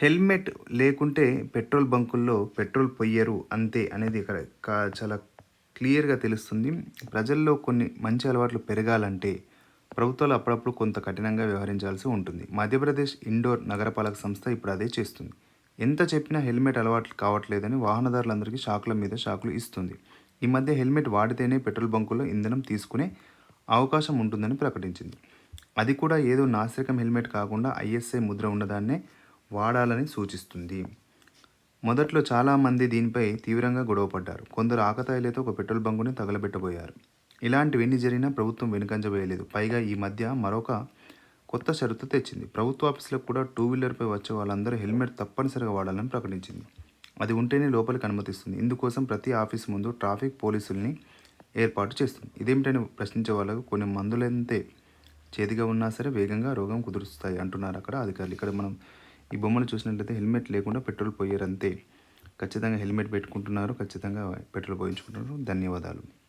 Helmet లేకుంటే petrol బంకుల్లో petrol పొయ్యరు అంతే అనేది ఇక్కడ చాలా క్లియర్గా తెలుస్తుంది. ప్రజల్లో కొన్ని మంచి అలవాట్లు పెరగాలంటే ప్రభుత్వాలు అప్పుడప్పుడు కొంత కఠినంగా వ్యవహరించాల్సి ఉంటుంది. మధ్యప్రదేశ్ ఇండోర్ నగరపాలక సంస్థ ఇప్పుడు అదే చేస్తుంది. ఎంత చెప్పినా హెల్మెట్ అలవాట్లు కావట్లేదని వాహనదారులందరికీ షాకుల మీద షాకులు ఇస్తుంది. ఈ మధ్య హెల్మెట్ వాడితేనే పెట్రోల్ బంకుల్లో ఇంధనం తీసుకునే అవకాశం ఉంటుందని ప్రకటించింది. అది కూడా ఏదో నాసిరకం హెల్మెట్ కాకుండా ఐఎస్ఐ ముద్ర ఉన్నదాన్నే వాడాలని సూచిస్తుంది. మొదట్లో చాలామంది దీనిపై తీవ్రంగా గొడవపడ్డారు. కొందరు ఆకతాయిలతో ఒక పెట్రోల్ బంకుని తగలబెట్టబోయారు. ఇలాంటివి ఎన్ని జరిగినా ప్రభుత్వం వెనుకంజవేయలేదు పైగా ఈ మధ్య మరొక కొత్త షరతు తెచ్చింది. ప్రభుత్వ ఆఫీసులకు కూడా టూ వీలర్పై వచ్చే వాళ్ళందరూ హెల్మెట్ తప్పనిసరిగా వాడాలని ప్రకటించింది. అది ఉంటేనే లోపలికి అనుమతిస్తుంది. ఇందుకోసం ప్రతి ఆఫీస్ ముందు ట్రాఫిక్ పోలీసుల్ని ఏర్పాటు చేస్తుంది. ఇదేమిటని ప్రశ్నించే వాళ్ళకు కొన్ని మందులంతే చేతిగా ఉన్నా సరే వేగంగా రోగం కుదురుస్తాయి అంటున్నారు అక్కడ అధికారులు. ఇక్కడ మనం ఈ బొమ్మలు చూసినట్లయితే హెల్మెట్ లేకుండా పెట్రోల్ పోయారు అంతే. ఖచ్చితంగా హెల్మెట్ పెట్టుకుంటున్నారు ఖచ్చితంగా పెట్రోల్ పోయించుకుంటున్నారు. ధన్యవాదాలు.